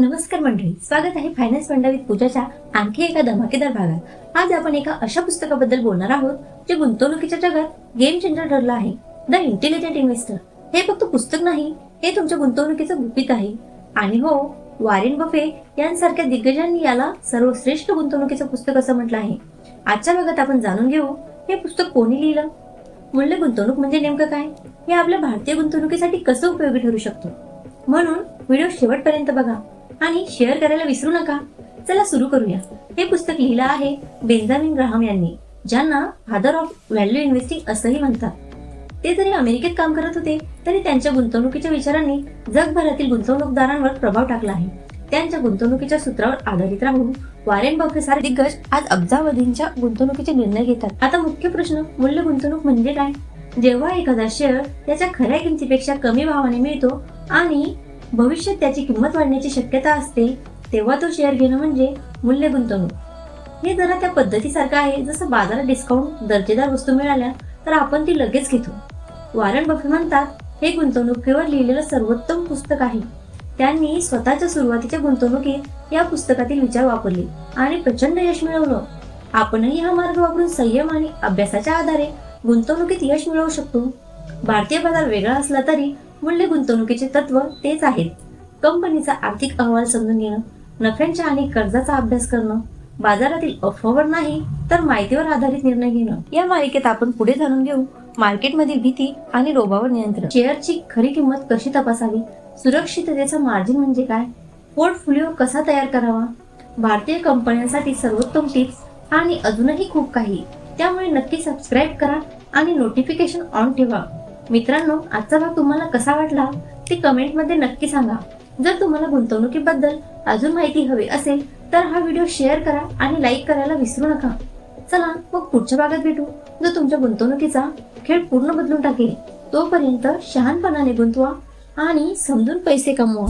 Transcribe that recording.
नमस्कार मंडळी स्वागत आहे फायनान्स मंडळीत पूजाच्या आणखी एका धमाकेदार भागात. आज आपण एका अशा पुस्तकाबद्दल बोलणार आहोत जे गुंतवणुकीच्या जगात गेम चेंजर ठरलं आहे. द इंटेलिजंट इन्व्हेस्टर हे फक्त पुस्तक नाही हे तुमच्या गुंतवणुकीचं गुपित आहे. आणि हो वॉरेन बफे यांसारख्या दिग्गजांनी याला सर्वश्रेष्ठ गुंतवणुकीचं पुस्तक असं म्हटलं आहे. आजच्या भागात आपण जाणून घेऊ हे पुस्तक कोणी लिहिलं? मूल्य गुंतवणूक म्हणजे नेमकं काय? हे आपल्या भारतीय गुंतवणुकीसाठी कसं उपयोगी ठरू शकतो? म्हणून व्हिडिओ शेवटपर्यंत बघा. आणि शेअर करायला विसरू नका. चला सुरू करूया. हे पुस्तक लिहिलं आहे बेंजामिन ग्राहम यांनी ज्यांना फादर ऑफ व्हॅल्यू इन्व्हेस्टिंग असंही म्हणतात. ते जरी अमेरिकेत काम करत होते तरी त्यांच्या गुंतवणुकीच्या विचारांनी जगभरातील गुंतवणूकदारांवर प्रभाव टाकला आहे. त्यांच्या गुंतवणुकीच्या सूत्रावर आधारित राहून वारेन बफे सारे दिग्गज आज अब्जावधींच्या गुंतवणुकीचे निर्णय घेतात. आता मुख्य प्रश्न मूल्य गुंतवणूक म्हणजे काय? जेव्हा एखादा शेअर त्याच्या खऱ्या किमतीपेक्षा कमी भावाने मिळतो आणि भविष्यात त्याची किंमत वाढण्याची शक्यता असते तेव्हा तो शेअर घेणं म्हणजे मूल्य गुंतवणूक. हे जरा त्या पद्धतीसारखं आहे. जसं बाजारात डिस्काउंट दर्जेदार वस्तू मिळाल्या तर आपण ती लगेच घेतो. वारन बफे म्हणतात हे गुंतवणुकीवर लिहिलेलं सर्वोत्तम पुस्तक आहे. त्यांनी स्वतःच्या सुरुवातीच्या गुंतवणुकीत या पुस्तकातील विचार वापरले आणि प्रचंड यश मिळवलं. आपणही हा मार्ग वापरून संयम आणि अभ्यासाच्या आधारे गुंतवणुकीत यश मिळवू शकतो. भारतीय बाजार वेगळा असला तरी मूल्य गुंतवणुकीचे तत्व तेच आहेत. कंपनीचा आर्थिक अहवाल समजून घेणं नफ्यांच्या आणि कर्जाचा अभ्यास करणं बाजारातील अफवावर नाही तर माहितीवर आधारित निर्णय घेणं. या मालिकेत आपण पुढे जाणून घेऊ मार्केटमधील भीती आणि रोबावर नियंत्रण. शेअरची खरी किंमत कशी तपासावी? सुरक्षिततेचा मार्जिन म्हणजे काय? पोर्टफोलिओ कसा तयार करावा? भारतीय कंपन्यांसाठी सर्वोत्तम टिप्स आणि अजूनही खूप काही. त्यामुळे नक्की सबस्क्राईब करा आणि नोटिफिकेशन ऑन ठेवा. मित्रांनो आजचा भाग तुम्हाला कसा वाटला ते कमेंटमध्ये नक्की सांगा. जर तुम्हाला गुंतवणुकीबद्दल अजून माहिती हवी असेल तर हा व्हिडिओ शेअर करा आणि लाईक करायला विसरू नका. चला मग पुढच्या भागात भेटू. जो तुमच्या गुंतवणुकीचा खेळ पूर्ण बदलून टाकेल तोपर्यंत शहाणपणाने गुंतवा आणि समजून पैसे कमवा.